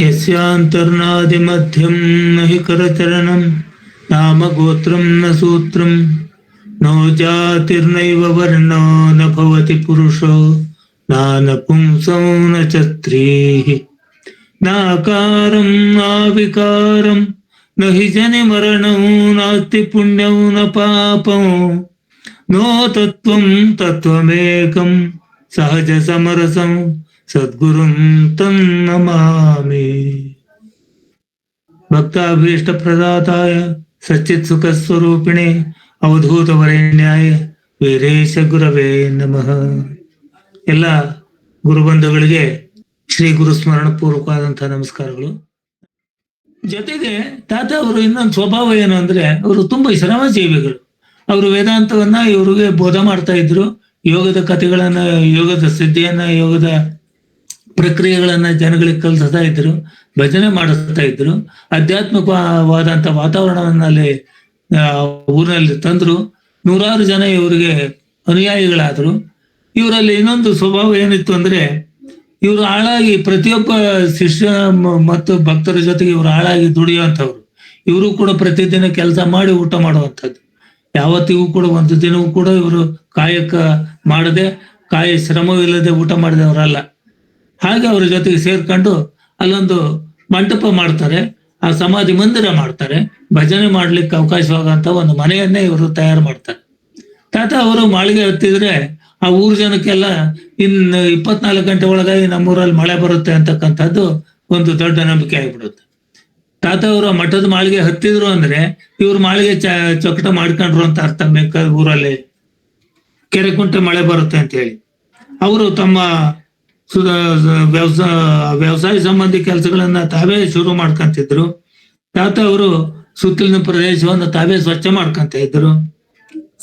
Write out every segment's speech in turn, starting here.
यस्यान्तर्नादिमध्यं न हि करचरणं, नाम गोत्रं न सूत्रं, नो जातिर्नैव वर्णो न भवति पुरुषो, नानपुंसो न च स्त्रीः। नाकारं, नाविकारं, न हि जनिमरणौ, नास्ति पुण्यौ, न पापौ। नो तत्त्वं, तत्त्वमेकं ಸದ್ಗುರುಂ ತಂ ನಮಾಮಿ. ಭಕ್ತಾಭೀಷ್ಟ ಪ್ರದಾತಾಯ ಸಚ್ಚಿತ್ ಸುಖ ಸ್ವರೂಪಿಣಿ ಅವಧೂತ ವರೇಣ್ಯಾಯ ವೀರೇಶ ಗುರವೇ ನಮಃ. ಎಲ್ಲ ಗುರುಬಂಧುಗಳಿಗೆ ಶ್ರೀ ಗುರು ಸ್ಮರಣ ಪೂರ್ವಕವಾದಂತಹ ನಮಸ್ಕಾರಗಳು. ಜೊತೆಗೆ ತಾತ ಅವರು ಇನ್ನೊಂದು ಸ್ವಭಾವ ಏನು ಅಂದ್ರೆ ಅವರು ತುಂಬಾ ಶ್ರಮ ಜೀವಿಗಳು ಅವರು ವೇದಾಂತವನ್ನ ಇವರಿಗೆ ಬೋಧ ಮಾಡ್ತಾ ಇದ್ರು. ಯೋಗದ ಕಥೆಗಳನ್ನ, ಯೋಗದ ಸಿದ್ಧಿಯನ್ನ, ಯೋಗದ ಪ್ರಕ್ರಿಯೆಗಳನ್ನ ಜನಗಳಿಗೆ ಕಲಿಸ್ತಾ ಇದ್ರು ಭಜನೆ ಮಾಡಿಸ್ತಾ ಇದ್ರು ಆಧ್ಯಾತ್ಮಿಕವಾದಂತ ವಾತಾವರಣವನ್ನ ಅಲ್ಲಿ ಆ, ಊರಿನಲ್ಲಿ ತಂದ್ರು. ನೂರಾರು ಜನ ಇವರಿಗೆ ಅನುಯಾಯಿಗಳಾದ್ರು. ಇವರಲ್ಲಿ ಇನ್ನೊಂದು ಸ್ವಭಾವ ಏನಿತ್ತು ಅಂದ್ರೆ ಇವರು ಆಳಾಗಿ ಪ್ರತಿಯೊಬ್ಬ ಶಿಷ್ಯ ಮತ್ತು ಭಕ್ತರ ಜೊತೆಗೆ ಇವರು ಆಳಾಗಿ ದುಡಿಯುವಂಥವ್ರು. ಇವರು ಕೂಡ ಪ್ರತಿದಿನ ಕೆಲಸ ಮಾಡಿ ಊಟ ಮಾಡುವಂಥದ್ದು. ಯಾವತ್ತಿಗೂ ಕೂಡ ಒಂದು ದಿನವೂ ಕೂಡ ಇವರು ಕಾಯಕ ಮಾಡದೆ ಕಾಯ ಶ್ರಮವಿಲ್ಲದೆ ಊಟ ಮಾಡಿದವರಲ್ಲ. ಹಾಗೆ ಅವರ ಜೊತೆಗೆ ಸೇರ್ಕೊಂಡು ಅಲ್ಲೊಂದು ಮಂಟಪ ಮಾಡ್ತಾರೆ. ಆ ಸಮಾಧಿ ಮಂದಿರ ಮಾಡ್ತಾರೆ. ಭಜನೆ ಮಾಡ್ಲಿಕ್ಕೆ ಅವಕಾಶವಾಗಂತ ಒಂದು ಮನೆಯನ್ನೇ ಇವರು ತಯಾರು ಮಾಡ್ತಾರೆ. ತಾತ ಅವರು ಮಾಳಿಗೆ ಹತ್ತಿದ್ರೆ ಆ ಊರ್ ಜನಕ್ಕೆಲ್ಲ ಇನ್ನು ಇಪ್ಪತ್ನಾಲ್ಕು ಗಂಟೆ ಒಳಗಾಗಿ ನಮ್ಮೂರಲ್ಲಿ ಮಳೆ ಬರುತ್ತೆ ಅಂತಕ್ಕಂಥದ್ದು ಒಂದು ದೊಡ್ಡ ನಂಬಿಕೆ ಆಗಿಬಿಡುತ್ತೆ. ತಾತ ಅವರು ಮಠದ ಮಾಳಿಗೆ ಹತ್ತಿದ್ರು ಅಂದ್ರೆ ಇವ್ರು ಮಾಳಿಗೆ ಚ ಚೊಕಟ ಮಾಡ್ಕೊಂಡ್ರು ಅಂತ ಅರ್ಥ ಬೇಕಾದ ಊರಲ್ಲಿ ಕೆರೆ ಕುಂಟೆ ಮಳೆ ಬರುತ್ತೆ ಅಂತ ಹೇಳಿ. ಅವರು ತಮ್ಮ ವ್ಯವಸಾಯ ವ್ಯವಸಾಯ ಸಂಬಂಧಿ ಕೆಲಸಗಳನ್ನ ತಾವೇ ಶುರು ಮಾಡ್ಕೊಂತಿದ್ರು. ತಾತ ಅವರು ಸುತ್ತಲಿನ ಪ್ರದೇಶವನ್ನು ತಾವೇ ಸ್ವಚ್ಛ ಮಾಡ್ಕೊಂತ ಇದ್ರು.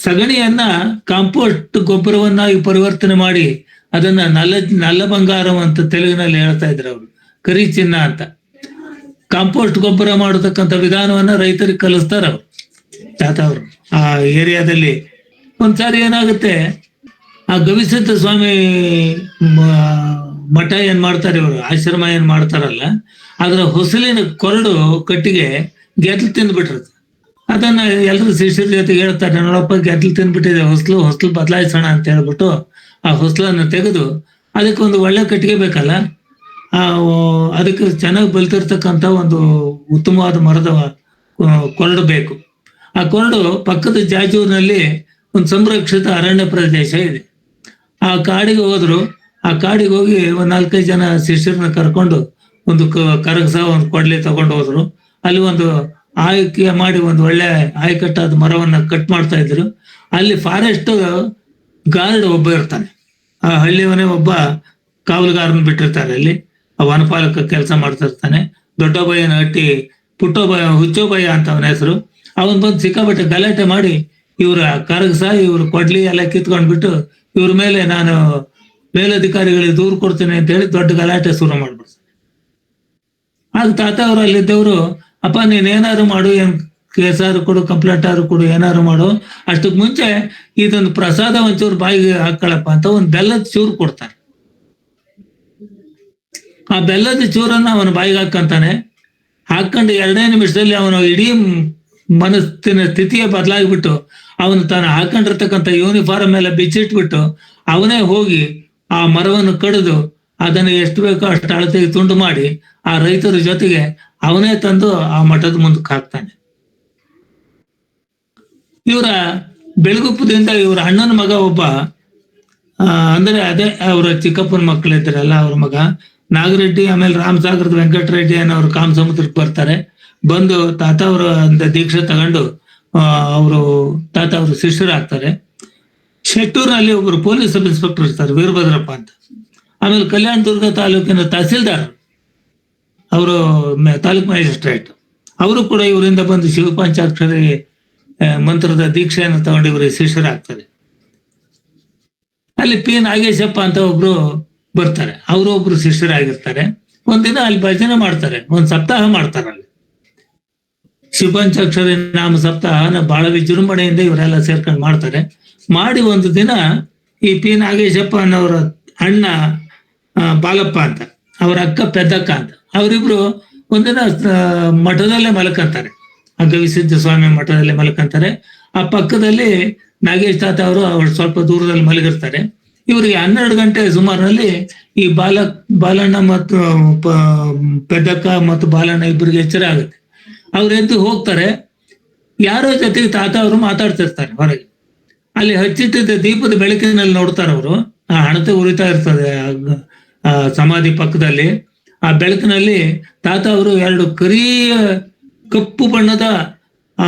ಸಗಣಿಯನ್ನ ಕಾಂಪೋಸ್ಟ್ ಗೊಬ್ಬರವನ್ನಾಗಿ ಪರಿವರ್ತನೆ ಮಾಡಿ ಅದನ್ನ ನಲ್ಲ ನಲ್ಲ ಬಂಗಾರಂ ಅಂತ ತೆಲುಗಿನಲ್ಲಿ ಹೇಳ್ತಾ ಇದ್ರು ಅವರು. ಕರಿ ಚಿನ್ನ ಅಂತ. ಕಾಂಪೋಸ್ಟ್ ಗೊಬ್ಬರ ಮಾಡತಕ್ಕಂಥ ವಿಧಾನವನ್ನ ರೈತರಿಗೆ ಕಲಿಸ್ತಾರ ಅವ್ರು. ತಾತ ಅವರು ಆ ಏರಿಯಾದಲ್ಲಿ. ಒಂದ್ಸಾರಿ ಏನಾಗುತ್ತೆ? ಆ ಗವಿಸಿದ್ಧ ಸ್ವಾಮಿ ಮಠ ಏನ್ ಮಾಡ್ತಾರೆ ಇವರು? ಆಶ್ರಮ ಏನ್ ಮಾಡ್ತಾರಲ್ಲ, ಅದರ ಹೊಸಲಿನ ಕೊರಡು ಕಟ್ಟಿಗೆ ಗೆದ್ಲು ತಿಂದ್ಬಿಟ್ಟಿರುತ್ತೆ ಅದನ್ನ ಎಲ್ಲರೂ ಶಿಷ್ಯರ ಜೊತೆ ಹೇಳ್ತಾರೆ, ನೋಡಪ್ಪ, ಗೆದ್ಲು ತಿಂದ್ಬಿಟ್ಟಿದೆ, ಹೊಸಲು ಹೊಸಲು ಬದಲಾಯಿಸೋಣ ಅಂತ ಹೇಳ್ಬಿಟ್ಟು ಆ ಹೊಸಲನ್ನು ತೆಗೆದು ಅದಕ್ಕೆ ಒಂದು ಒಳ್ಳೆ ಕಟ್ಟಿಗೆ ಬೇಕಲ್ಲ? ಆ ಅದಕ್ಕೆ ಚೆನ್ನಾಗಿ ಬಲ್ತಿರ್ತಕ್ಕಂಥ ಒಂದು ಉತ್ತಮವಾದ ಮರದ ಕೊರಡು ಬೇಕು. ಆ ಕೊರಡು ಪಕ್ಕದ ಜಾಜೂರಿನಲ್ಲಿ ಒಂದು ಸಂರಕ್ಷಿತ ಅರಣ್ಯ ಪ್ರದೇಶ ಇದೆ. ಆ ಕಾಡಿಗೆ ಹೋದ್ರು. ಆ ಕಾಡಿಗೆ ಹೋಗಿ ಒಂದ್ ನಾಲ್ಕೈದು ಜನ ಶಿಷ್ಯರನ್ನ ಕರ್ಕೊಂಡು ಒಂದು ಕರಗಸ ಒಂದು ಕೊಡ್ಲಿ ತಗೊಂಡು ಹೋದ್ರು. ಅಲ್ಲಿ ಒಂದು ಆಯ್ಕೆ ಮಾಡಿ ಒಂದು ಒಳ್ಳೆ ಆಯಕಟ್ಟಾದ ಮರವನ್ನ ಕಟ್ ಮಾಡ್ತಾ ಇದ್ರು. ಅಲ್ಲಿ ಫಾರೆಸ್ಟ್ ಗಾರ್ಡ್ ಒಬ್ಬ ಇರ್ತಾನೆ. ಆ ಹಳ್ಳಿಯವನೇ ಒಬ್ಬ ಕಾವಲುಗಾರನ್ ಬಿಟ್ಟಿರ್ತಾರೆ ಅಲ್ಲಿ. ಆ ವನಪಾಲಕ ಕೆಲಸ ಮಾಡ್ತಾ ಇರ್ತಾನೆ. ದೊಡ್ಡೊಬ್ಬಯ್ಯನ ಹಟ್ಟಿ ಪುಟ್ಟೋಬಯ್ಯ ಹುಚ್ಚೋಬಯ್ಯ ಅಂತ ಅವನ ಹೆಸರು. ಅವನ್ ಬಂದು ಸಿಕ್ಕಾಪಟ್ಟೆ ಗಲಾಟೆ ಮಾಡಿ ಇವ್ರ ಕರಗಸ ಇವ್ರ ಕೊಡ್ಲಿ ಎಲ್ಲ ಕಿತ್ಕೊಂಡ್ಬಿಟ್ಟು ಇವ್ರ ಮೇಲೆ ನಾನು ಮೇಲಧಿಕಾರಿಗಳಿಗೆ ದೂರು ಕೊಡ್ತೇನೆ ಅಂತ ಹೇಳಿ ದೊಡ್ಡ ಗಲಾಟೆ ಶುರು ಮಾಡ್ಬಿಡ್ತಾರೆ ಆಗ ತಾತ ಅವರು ಅಲ್ಲಿದ್ದವರು, ಅಪ್ಪ, ನೀನ್ ಏನಾದ್ರು ಮಾಡು, ಏನ್ ಕೇಸ್ ಆದ್ರೂ ಕೊಡು, ಕಂಪ್ಲೇಂಟ್ ಆದ್ರೂ ಕೊಡು, ಏನಾದ್ರು ಮಾಡು. ಅಷ್ಟಕ್ ಮುಂಚೆ ಇದೊಂದು ಪ್ರಸಾದ ಒಂಚೂರು ಬಾಯಿಗೆ ಹಾಕೊಳ್ಳಪ್ಪ ಅಂತ ಒಂದು ಬೆಲ್ಲದ ಚೂರು ಕೊಡ್ತಾರೆ. ಆ ಬೆಲ್ಲದ ಚೂರನ್ನ ಅವನ ಬಾಯಿಗೆ ಹಾಕಂತಾನೆ ಹಾಕೊಂಡು ಎರಡನೇ ನಿಮಿಷದಲ್ಲಿ ಅವನು ಇಡೀ ಮನಸ್ಸಿನ ಸ್ಥಿತಿಯೇ ಬದಲಾಗ್ಬಿಟ್ಟು ಅವನು ತಾನು ಹಾಕೊಂಡಿರ್ತಕ್ಕಂಥ ಯೂನಿಫಾರ್ಮ್ ಎಲ್ಲ ಬಿಚ್ಚಿಟ್ಬಿಟ್ಟು ಅವನೇ ಹೋಗಿ ಆ ಮರವನ್ನು ಕಡಿದು ಅದನ್ನು ಎಷ್ಟು ಬೇಕೋ ಅಷ್ಟು ಅಳತೆಗೆ ತುಂಡು ಮಾಡಿ ಆ ರೈತರ ಜೊತೆಗೆ ಅವನೇ ತಂದು ಆ ಮಠದ ಮುಂದಕ್ಕೆ ಹಾಕ್ತಾನೆ. ಇವರ ಬೆಳಗುಪ್ಪದಿಂದ ಇವರ ಅಣ್ಣನ ಮಗ ಒಬ್ಬ ಅಂದ್ರೆ ಅದೇ ಅವರ ಚಿಕ್ಕಪ್ಪನ ಮಕ್ಕಳಿದ್ದಾರಲ್ಲ ಅವ್ರ ಮಗ, ನಾಗರೆಡ್ಡಿ, ಆಮೇಲೆ ರಾಮಸಾಗರದ ವೆಂಕಟರೆಡ್ಡಿ ಅನ್ನೋರು ಕಾಮಸಮುದ್ರಕ್ಕೆ ಬರ್ತಾರೆ. ಬಂದು ತಾತ ಅವರ ದೀಕ್ಷೆ ತಗೊಂಡು ಅವರು ತಾತ ಅವರು ಶಿಷ್ಯರಾಗ್ತಾರೆ ಶೆಟ್ಟೂರಿನಲ್ಲಿ ಒಬ್ಬರು ಪೊಲೀಸ್ ಸಬ್ ಇನ್ಸ್ಪೆಕ್ಟರ್ ಇರ್ತಾರೆ, ವೀರಭದ್ರಪ್ಪ ಅಂತ. ಆಮೇಲೆ ಕಲ್ಯಾಣ ದುರ್ಗ ತಾಲೂಕಿನ ತಹಸೀಲ್ದಾರ್. ಅವರು ತಾಲೂಕ್ ಮ್ಯಾಜಿಸ್ಟ್ರೇಟ್. ಅವರು ಕೂಡ ಇವರಿಂದ ಬಂದು ಶಿವಪಂಚಾಕ್ಷರಿ ಮಂತ್ರದ ದೀಕ್ಷೆಯನ್ನು ತಗೊಂಡು ಇವರಿಗೆ ಶಿಷ್ಯರಾಗ್ತಾರೆ ಅಲ್ಲಿ ಪಿ ನಾಗೇಶಪ್ಪ ಅಂತ ಒಬ್ರು ಬರ್ತಾರೆ. ಅವರು ಒಬ್ರು ಶಿಷ್ಯರಾಗಿರ್ತಾರೆ. ಒಂದಿನ ಅಲ್ಲಿ ಭಜನೆ ಮಾಡ್ತಾರೆ. ಒಂದ್ ಸಪ್ತಾಹ ಮಾಡ್ತಾರೆ ಅಲ್ಲಿ. ಶಿವಪಂಚಾಕ್ಷರಿ ನಾಮ ಸಪ್ತಾಹನ ಬಹಳ ವಿಜೃಂಭಣೆಯಿಂದ ಇವರೆಲ್ಲ ಸೇರ್ಕೊಂಡು ಮಾಡ್ತಾರೆ. ಮಾಡಿ ಒಂದು ದಿನ ಈ ಪಿ ನಾಗೇಶಪ್ಪ ಅನ್ನೋರ ಅಣ್ಣ ಬಾಲಪ್ಪ ಅಂತ, ಅವರ ಅಕ್ಕ ಪೆದ್ದಕ್ಕ ಅಂತ, ಅವರಿಬ್ರು ಒಂದಿನ ಮಠದಲ್ಲೇ ಮಲ್ಕಂತಾರೆ. ಆ ಗವಿಸಿದ್ಧ ಸ್ವಾಮಿ ಮಠದಲ್ಲೇ ಮಲ್ಕಂತಾರೆ. ಆ ಪಕ್ಕದಲ್ಲಿ ನಾಗೇಶ್ ತಾತ ಅವರು ಅವ್ರು ಸ್ವಲ್ಪ ದೂರದಲ್ಲಿ ಮಲಗಿರ್ತಾರೆ. ಇವರಿಗೆ ಹನ್ನೆರಡು ಗಂಟೆ ಸುಮಾರಿನಲ್ಲಿ ಈ ಬಾಲ, ಬಾಲಣ್ಣ ಮತ್ತು ಪೆದ್ದಕ್ಕ ಮತ್ತು ಬಾಲಣ್ಣ ಇಬ್ಬರಿಗೆ ಎಚ್ಚರ ಆಗುತ್ತೆ. ಅವ್ರು ಎದ್ದು ಹೋಗ್ತಾರೆ, ಯಾರೋ ಜೊತೆಗೆ ತಾತ ಅವರು ಮಾತಾಡ್ತಿರ್ತಾರೆ ಹೊರಗೆ. ಅಲ್ಲಿ ಹಚ್ಚಿಟ್ಟಿದ್ದ ದೀಪದ ಬೆಳಕಿನಲ್ಲಿ ನೋಡ್ತಾರೆ ಅವರು. ಆ ಹಣತೆ ಉರಿತಾ ಇರ್ತದೆ ಸಮಾಧಿ ಪಕ್ಕದಲ್ಲಿ. ಆ ಬೆಳಕಿನಲ್ಲಿ ತಾತ ಅವರು ಎರಡು ಕರಿಯ ಕಪ್ಪು ಬಣ್ಣದ ಆ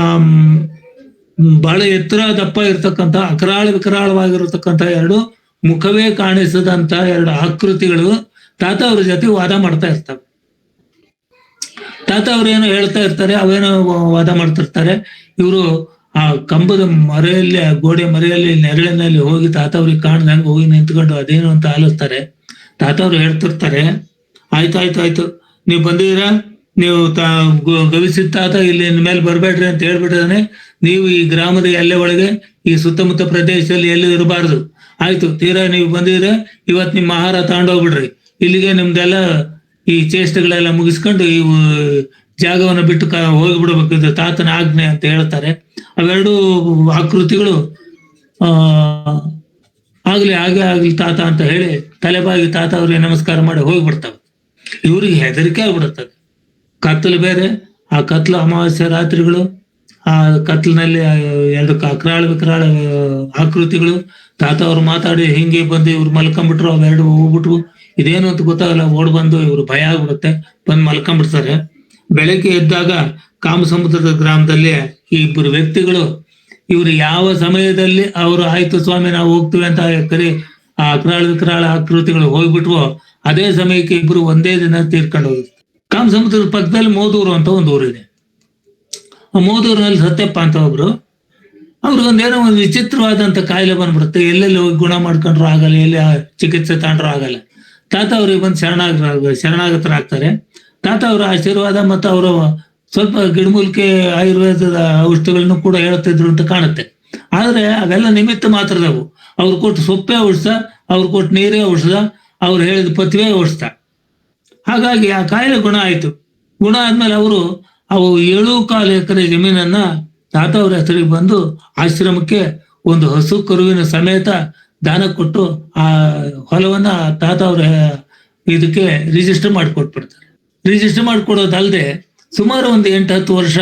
ಬಹಳ ಎತ್ತರ ದಪ್ಪ ಇರ್ತಕ್ಕಂಥ, ಅಕರಾಳ ವಿಕರಾಳವಾಗಿರತಕ್ಕಂಥ ಎರಡು ಮುಖವೇ ಕಾಣಿಸದಂತ ಎರಡು ಆಕೃತಿಗಳು ತಾತ ಅವ್ರ ಜೊತೆ ವಾದ ಮಾಡ್ತಾ ಇರ್ತವೆ. ತಾತ ಅವ್ರೇನೋ ಹೇಳ್ತಾ ಇರ್ತಾರೆ, ಅವೇನೋ ವಾದ ಮಾಡ್ತಿರ್ತಾರೆ. ಇವರು ಆ ಕಂಬದ ಮರೆಯಲ್ಲಿ ಗೋಡೆ ಮರೆಯಲ್ಲಿ, ನೆರಳಿನಲ್ಲಿ ಹೋಗಿ ತಾತ ಅವ್ರಿಗೆ ಕಾಣ್ದಂಗೆ ಹೋಗಿ ನಿಂತ್ಕೊಂಡು ಅದೇನು ಅಂತ ಆಲಿಸ್ತಾರೆ ತಾತ ಅವ್ರು ಹೇಳ್ತಿರ್ತಾರೆ, ಆಯ್ತು ಆಯ್ತು ಆಯ್ತು. ನೀವು ಬಂದಿದ್ದೀರಾ? ನೀವು ತಾ ಗವಿಸಿದ ತಾತ ಇಲ್ಲಿ ಮೇಲೆ ಬರಬೇಡ್ರಿ ಅಂತ ಹೇಳ್ಬಿಟ್ಟಿದಾನೆ. ನೀವು ಈ ಗ್ರಾಮದ ಎಲ್ಲೆ ಒಳಗೆ, ಈ ಸುತ್ತಮುತ್ತ ಪ್ರದೇಶದಲ್ಲಿ ಎಲ್ಲೂ ಇರಬಾರ್ದು. ಆಯ್ತು, ತೀರಾ ನೀವು ಬಂದಿದ್ರೆ ಇವತ್ ನಿಮ್ಮ ಆಹಾರ ತಗೊಂಡೋಗ್ಬಿಡ್ರಿ ಇಲ್ಲಿಗೆ ನಿಮ್ದೆಲ್ಲ ಈ ಚೇಷ್ಟೆಗಳೆಲ್ಲ ಮುಗಿಸ್ಕೊಂಡು ಉ- ಜಾಗವನ್ನು ಬಿಟ್ಟು ಕ ಹೋಗಿಬಿಡ್ಬೇಕು ಇದು ತಾತನ ಆಜ್ಞೆ ಅಂತ ಹೇಳ್ತಾರೆ. ಅವೆರಡು ಆಕೃತಿಗಳು, ಆ, ಆಗ್ಲಿ ಹಾಗೆ ಆಗ್ಲಿ ತಾತ ಅಂತ ಹೇಳಿ ತಲೆಬಾಗಿ ತಾತ ಅವ್ರಿಗೆ ನಮಸ್ಕಾರ ಮಾಡಿ ಹೋಗ್ಬಿಡ್ತವೆ. ಇವ್ರಿಗೆ ಹೆದರಿಕೆ ಆಗ್ಬಿಡುತ್ತದೆ. ಕತ್ತಲು ಬೇರೆ, ಆ ಕತ್ಲು ಅಮಾವಾಸ್ಯ ರಾತ್ರಿಗಳು, ಆ ಕತ್ಲಿನಲ್ಲಿ ಎರಡು ಕಕ್ರಾಳ ವಿಕ್ರಾಳ ಆಕೃತಿಗಳು, ತಾತ ಅವ್ರು ಮಾತಾಡಿ ಹಿಂಗೆ ಬಂದು ಇವ್ರು ಮಲ್ಕೊಂಡ್ಬಿಟ್ರು, ಅವೆರಡು ಹೋಗ್ಬಿಟ್ವು. ಇದೇನು ಅಂತ ಗೊತ್ತಾಗಲ್ಲ, ಓಡ್ ಬಂದು ಇವ್ರು ಭಯ ಆಗ್ಬಿಡುತ್ತೆ, ಬಂದು ಮಲ್ಕೊಂಡ್ಬಿಡ್ತಾರೆ. ಬೆಳಗ್ಗೆ ಎದ್ದಾಗ ಕಾಮಸಮುದ್ರದ ಗ್ರಾಮದಲ್ಲಿ ಈ ಇಬ್ಬರು ವ್ಯಕ್ತಿಗಳು, ಇವರು ಯಾವ ಸಮಯದಲ್ಲಿ ಅವರು ಆಯ್ತು ಸ್ವಾಮಿ, ನಾವು ಹೋಗ್ತೀವಿ ಅಂತ ಕರಿ ಆ ಅಕ್ರಾಳ ವಿಕ್ರಾಳ ಆಕೃತಿಗಳು ಹೋಗ್ಬಿಟ್ವೋ, ಅದೇ ಸಮಯಕ್ಕೆ ಇಬ್ರು ಒಂದೇ ದಿನ ತೀರ್ಕೊಂಡು ಹೋಗಿರ್ತಾರೆ ಕಾಮಸಮುದ್ರದ ಪಕ್ಕದಲ್ಲಿ ಮೋದೂರು ಅಂತ ಒಂದು ಊರಿದೆ. ಆ ಮೋದೂರಿನಲ್ಲಿ ಸತ್ಯಪ್ಪ ಅಂತ ಒಬ್ರು ಅವ್ರಿಗೊಂದೇನೋ ಒಂದು ವಿಚಿತ್ರವಾದಂತ ಕಾಯಿಲೆ ಬಂದ್ಬಿಡುತ್ತೆ. ಎಲ್ಲೆಲ್ಲಿ ಹೋಗಿ ಗುಣ ಮಾಡ್ಕೊಂಡ್ರು ಆಗಲ್ಲ, ಎಲ್ಲಿ ಚಿಕಿತ್ಸೆ ತಗೊಂಡ್ರು ಆಗಲ್ಲ. ತಾತ ಅವ್ರಿಗೆ ಬಂದು ಶರಣಾಗ ಶರಣಾಗತರಾಗ್ತಾರೆ ತಾತ ಅವರ ಆಶೀರ್ವಾದ ಮತ್ತು ಅವರು ಸ್ವಲ್ಪ ಗಿಡಮೂಲಿಕೆ ಆಯುರ್ವೇದದ ಔಷಧಿಗಳನ್ನು ಕೂಡ ಹೇಳ್ತಿದ್ರು ಅಂತ ಕಾಣುತ್ತೆ. ಆದ್ರೆ ಅವೆಲ್ಲ ನಿಮಿತ್ತ ಮಾತ್ರದವು ಅವ್ರು ಕೊಟ್ಟು ಸೊಪ್ಪೆ ಔಷಧ, ಅವ್ರು ಕೊಟ್ಟು ನೀರೇ ಔಷಧ, ಅವ್ರು ಹೇಳಿದ ಪತ್ವೆ ಔಷಧ. ಹಾಗಾಗಿ ಆ ಕಾಯಿಲೆ ಗುಣ ಆಯ್ತು. ಗುಣ ಆದ್ಮೇಲೆ ಅವರು ಅವು ಏಳು ಕಾಲು ಎಕರೆ ಜಮೀನನ್ನ ತಾತ ಅವ್ರ ಹೆಸರಿಗೆ ಬಂದು ಆಶ್ರಮಕ್ಕೆ ಒಂದು ಹಸು ಕರುವಿನ ಸಮೇತ ದಾನ ಕೊಟ್ಟು ಆ ಹೊಲವನ್ನ ತಾತ ಅವ್ರ, ಇದಕ್ಕೆ ರಿಜಿಸ್ಟರ್ ಮಾಡಿಕೊಟ್ಬಿಡ್ತಾರೆ. ರಿಜಿಸ್ಟರ್ ಮಾಡಿಕೊಡೋದಲ್ಲದೆ ಸುಮಾರು ಒಂದು ಎಂಟು ಹತ್ತು ವರ್ಷ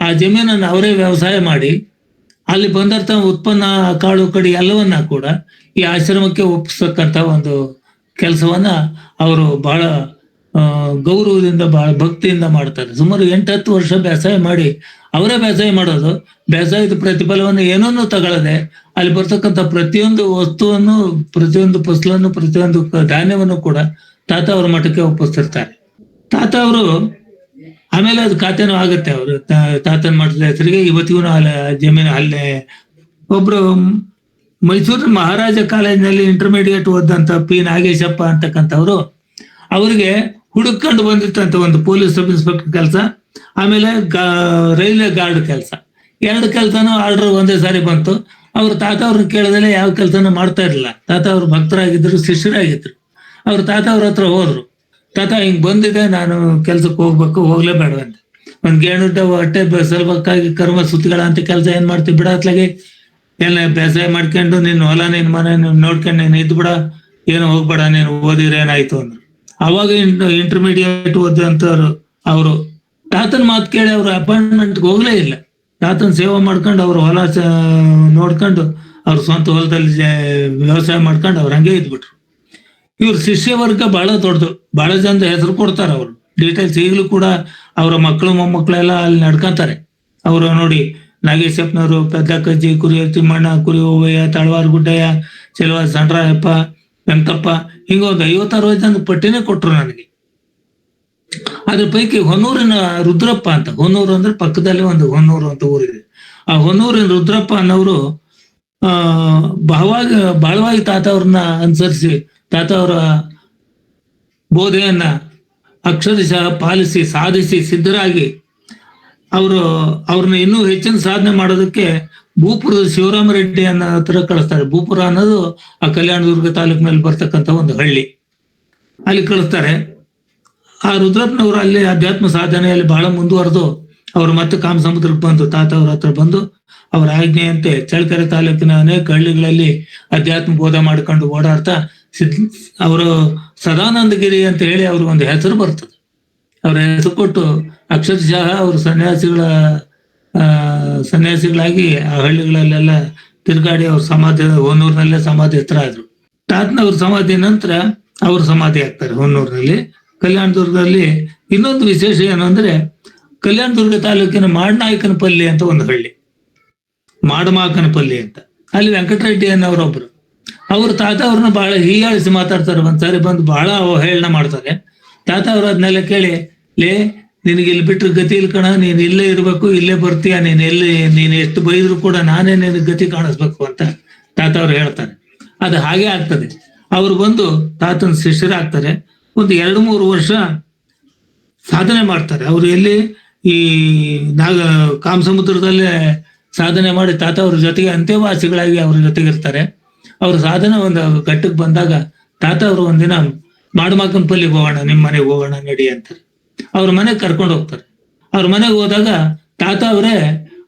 ಆ ಜಮೀನನ್ನು ಅವರೇ ವ್ಯವಸಾಯ ಮಾಡಿ, ಅಲ್ಲಿ ಬಂದರ್ಥ ಉತ್ಪನ್ನ, ಕಾಳು, ಕಡಿ ಎಲ್ಲವನ್ನ ಕೂಡ ಈ ಆಶ್ರಮಕ್ಕೆ ಒಪ್ಪಿಸ್ತಕ್ಕಂಥ ಒಂದು ಕೆಲಸವನ್ನ ಅವರು ಬಹಳ ಗೌರವದಿಂದ ಬಹಳ ಭಕ್ತಿಯಿಂದ ಮಾಡ್ತಾರೆ. ಸುಮಾರು ಎಂಟತ್ತು ವರ್ಷ ಬೇಸಾಯ ಮಾಡಿ ಅವರೇ ಬೇಸಾಯ ಮಾಡೋದು. ಬೇಸಾಯದ ಪ್ರತಿಫಲವನ್ನು ಏನನ್ನೂ ತಗೊಳ್ಳದೆ ಅಲ್ಲಿ ಬರ್ತಕ್ಕಂಥ ಪ್ರತಿಯೊಂದು ವಸ್ತುವನ್ನು, ಪ್ರತಿಯೊಂದು ಫಸಲನ್ನು, ಪ್ರತಿಯೊಂದು ಧಾನ್ಯವನ್ನು ಕೂಡ ತಾತ ಅವ್ರ ಮಠಕ್ಕೆ ಒಪ್ಪಿಸ್ತಿರ್ತಾರೆ. ತಾತ ಅವರು ಆಮೇಲೆ ಅದು ಖಾತೆನೂ ಆಗುತ್ತೆ ಅವರು. ತಾತನ ಮಠದ ಹೆಸರಿಗೆ ಇವತ್ತಿಗೂ ಅಲ್ಲ, ಜಮೀನು ಅಲ್ಲೇ ಒಬ್ರು ಮೈಸೂರಿನ ಮಹಾರಾಜ ಕಾಲೇಜಿನಲ್ಲಿ ಇಂಟರ್ಮೀಡಿಯೇಟ್ ಓದಂತ ಪಿ ನಾಗೇಶಪ್ಪ ಅಂತಕ್ಕಂಥವ್ರು, ಅವರಿಗೆ ಹುಡುಕೊಂಡು ಬಂದಿತ್ತಂತ ಒಂದು ಪೊಲೀಸ್ ಸಬ್ ಇನ್ಸ್ಪೆಕ್ಟರ್ ಕೆಲಸ, ಆಮೇಲೆ ರೈಲ್ವೆ ಗಾರ್ಡ್ ಕೆಲಸ. ಎರಡು ಕೆಲಸನೂ ಆರ್ಡರ್ ಒಂದೇ ಸಾರಿ ಬಂತು. ಅವ್ರ ತಾತ ಅವ್ರನ್ನ ಕೇಳಿದ್ರೆ ಯಾವ ಕೆಲಸನ ಮಾಡ್ತಾ ಇರಲಿಲ್ಲ. ತಾತ ಅವ್ರ ಭಕ್ತರಾಗಿದ್ರು, ಶಿಷ್ಯರಾಗಿದ್ರು. ಅವ್ರ ತಾತ ಅವ್ರ ಹತ್ರ ಹೋದ್ರು. ತಾತ ಹಿಂಗ್ ಬಂದಿದೆ, ನಾನು ಕೆಲ್ಸಕ್ಕೆ ಹೋಗ್ಬೇಕು ಹೋಗ್ಲೇಬೇಡ ಅಂತ ಒಂದ್ ಗೇಣುಡ್ಡ ಹೊಟ್ಟೆ ಸ್ವಲ್ಪಕ್ಕಾಗಿ ಕರ್ಮ ಸುತ್ತಿಗಳ ಅಂತ ಕೆಲಸ ಏನ್ ಮಾಡ್ತೀವಿ ಬಿಡ ಅತ್ಲಾಗೆ. ಎಲ್ಲ ಬೇಸಾಯ ಮಾಡ್ಕೊಂಡು ನಿನ್ನ ಹೊಲ, ನಿನ್ ಮನೆ ನೋಡ್ಕೊಂಡು ನೀನ್ ಇದ್ ಬಿಡ ಏನು ಹೋಗ್ಬೇಡ, ನೀನು ಓದಿದ್ರೆ ಏನಾಯ್ತು ಅಂದ್ರು. ಅವಾಗ ಇಂಟರ್ಮೀಡಿಯೇಟ್ ಓದಂತವ್ರು ಅವರು. ತಾತನ ಮಾತು ಕೇಳಿ ಅವ್ರ ಅಪಾಯಿಂಟ್ಮೆಂಟ್ಗೆ ಹೋಗ್ಲೇ ಇಲ್ಲ. ತಾತನ ಸೇವೆ ಮಾಡ್ಕೊಂಡು ಅವ್ರ ಹೊಲ ನೋಡ್ಕೊಂಡು ಅವ್ರ ಸ್ವಂತ ಹೊಲದಲ್ಲಿ ವ್ಯವಸಾಯ ಮಾಡ್ಕೊಂಡು ಅವ್ರ ಹಂಗೆ ಇದ್ಬಿಟ್ರು. ಇವ್ರ ಶಿಷ್ಯ ವರ್ಗ ಬಹಳ ದೊಡ್ಡದು. ಬಹಳ ಜನ ಹೆಸರು ಕೊಡ್ತಾರೆ ಅವರು. ಡೀಟೇಲ್ಸ್ ಈಗಲೂ ಕೂಡ ಅವರ ಮಕ್ಕಳು ಮೊಮ್ಮಕ್ಕಳೆಲ್ಲ ಅಲ್ಲಿ ನಡ್ಕೊಂತಾರೆ. ಅವರು ನೋಡಿ ನಾಗೇಶಪ್ಪನವರು, ಪೆದ್ದಕ್ಕಜ್ಜಿ ಕುರಿ ತಿಮ್ಮಣ್ಣ ಕುರಿ ಹೋವಯ್ಯ, ತಳವಾರ ಗುಡ್ಡಯ್ಯ, ಚೆಲುವ ಸಂಡ್ರಾಯಪ್ಪ ವೆಂಕಟಪ್ಪ ಹಿಂಗ ಒಂದು ಐವತ್ತು ಅರವತ್ತು ಜನ ಪಟ್ಟಿನೇ ಕೊಟ್ರು ನನಗೆ. ಅದ್ರ ಪೈಕಿ ಹೊನ್ನೂರಿನ ರುದ್ರಪ್ಪ ಅಂತ, ಹೊನ್ನೂರು ಅಂದ್ರೆ ಪಕ್ಕದಲ್ಲಿ ಒಂದು ಹೊನ್ನೂರು ಅಂತ ಊರಿದೆ. ಆ ಹೊನ್ನೂರಿನ ರುದ್ರಪ್ಪ ಅನ್ನೋರು, ಆ ಬಹಳವಾಗಿ ಬಹಳವಾಗಿ ತಾತ ಅವ್ರನ್ನ ಅನುಸರಿಸಿ, ತಾತ ಅವರ ಬೋಧೆಯನ್ನ ಅಕ್ಷರಶಃ ಪಾಲಿಸಿ, ಸಾಧಿಸಿ, ಸಿದ್ಧರಾಗಿ, ಅವರು, ಅವ್ರನ್ನ ಇನ್ನೂ ಹೆಚ್ಚಿನ ಸಾಧನೆ ಮಾಡೋದಕ್ಕೆ ಭೂಪುರದ ಶಿವರಾಮರೆಡ್ಡಿ ಅನ್ನೋ ಹತ್ರ ಕಳಿಸ್ತಾರೆ. ಭೂಪುರ ಅನ್ನೋದು ಆ ಕಲ್ಯಾಣದುರ್ಗ ತಾಲೂಕಿನಲ್ಲಿ ಬರ್ತಕ್ಕಂಥ ಒಂದು ಹಳ್ಳಿ. ಅಲ್ಲಿ ಕಳಿಸ್ತಾರೆ. ಆ ರುದ್ರಪ್ಪನವರು ಅಲ್ಲಿ ಅಧ್ಯಾತ್ಮ ಸಾಧನೆಯಲ್ಲಿ ಬಹಳ ಮುಂದುವರೆದು ಅವರು ಮತ್ತೆ ಕಾಮ ಸಮುದ್ರಕ್ಕೆ ಬಂದು ತಾತ ಅವ್ರ ಹತ್ರ ಬಂದು ಅವರ ಆಜ್ಞೆಯಂತೆ ಚಳ್ಳಕೆರೆ ತಾಲೂಕಿನ ಅನೇಕ ಹಳ್ಳಿಗಳಲ್ಲಿ ಅಧ್ಯಾತ್ಮ ಬೋಧ ಮಾಡ್ಕೊಂಡು ಓಡಾಡ್ತಾ ಸಿದ್ ಅವರು ಸದಾನಂದಗಿರಿ ಅಂತ ಹೇಳಿ ಅವ್ರಿಗೆ ಒಂದು ಹೆಸರು ಬರ್ತದೆ. ಅವ್ರ ಹೆಸರು ಕೊಟ್ಟು ಅಕ್ಷರಶಃ ಅವರು ಸನ್ಯಾಸಿಗಳ ಸನ್ಯಾಸಿಗಳಾಗಿ ಆ ಹಳ್ಳಿಗಳಲ್ಲೆಲ್ಲ ತಿರುಗಾಡಿ ಅವ್ರ ಸಮಾಧಿ, ಹೊನ್ನೂರ್ನಲ್ಲೇ ಸಮಾಧಿ ಹತ್ರ ಆದ್ರು. ತಾತನವ್ರ ಸಮಾಧಿ ನಂತರ ಅವ್ರ ಸಮಾಧಿ ಆಗ್ತಾರೆ ಹೊನ್ನೂರಿನಲ್ಲಿ. ಕಲ್ಯಾಣದುರ್ಗದಲ್ಲಿ ಇನ್ನೊಂದು ವಿಶೇಷ ಏನು ಅಂದ್ರೆ ಕಲ್ಯಾಣದುರ್ಗ ತಾಲೂಕಿನ ಮಾಡನಾಯಕನಪಲ್ಲಿ ಅಂತ ಒಂದು ಹಳ್ಳಿ. ಮಾಡಮಾಕನಪಲ್ಲಿ ಅಂತ. ಅಲ್ಲಿ ವೆಂಕಟರೆಡ್ಡಿ ಅನ್ನೋರೊಬ್ರು ಅವ್ರ ತಾತ ಅವ್ರನ್ನ ಬಹಳ ಹೀಯಾಳಿಸಿ ಮಾತಾಡ್ತಾರೆ ಒಂದ್ಸಾರಿ ಬಂದು ಬಹಳ ಅವಹೇಳನ ಮಾಡ್ತಾರೆ. ತಾತ ಅವ್ರು ಅದನ್ನೆಲ್ಲ ಕೇಳಿ, ಲೇ ನಿನಗೆ ಇಲ್ಲಿ ಬಿಟ್ರೆ ಗತಿ ಇಲ್ಲ ಕಣ, ನೀನ್ ಇಲ್ಲೇ ಇರಬೇಕು, ಇಲ್ಲೇ ಬರ್ತೀಯ, ನೀನ್ ಎಲ್ಲಿ, ನೀನ್ ಎಷ್ಟು ಬೈದ್ರು ಕೂಡ ನಾನೇ ನಿನಗೆ ಗತಿ ಕಾಣಿಸ್ಬೇಕು ಅಂತ ತಾತ ಅವ್ರು ಹೇಳ್ತಾರೆ. ಅದು ಹಾಗೆ ಆಗ್ತದೆ. ಅವ್ರು ಬಂದು ತಾತನ ಶಿಷ್ಯರಾಗ್ತಾರೆ. ಒಂದು ಎರಡು ಮೂರು ವರ್ಷ ಸಾಧನೆ ಮಾಡ್ತಾರೆ. ಅವರು ಎಲ್ಲಿ ಈ ನಾಗ ಕಾಮ ಸಮುದ್ರದಲ್ಲೇ ಸಾಧನೆ ಮಾಡಿ ತಾತ ಅವ್ರ ಜೊತೆಗೆ ಅಂತ್ಯವಾಸಿಗಳಾಗಿ ಅವ್ರ ಜೊತೆಗೆ ಇರ್ತಾರೆ. ಅವ್ರ ಸಾಧನೆ ಒಂದು ಘಟ್ಟಕ್ಕೆ ಬಂದಾಗ ತಾತ ಅವರು ಒಂದಿನ ಮಾಡಮಾಕಂಪಲ್ಲಿ ಹೋಗೋಣ ನಿಮ್ಮ ಮನೆಗೆ ಹೋಗೋಣ, ನಡಿ ಅಂತಾರೆ. ಅವ್ರ ಮನೆಗೆ ಕರ್ಕೊಂಡು ಹೋಗ್ತಾರೆ. ಅವ್ರ ಮನೆಗೆ ಹೋದಾಗ ತಾತ ಅವರೇ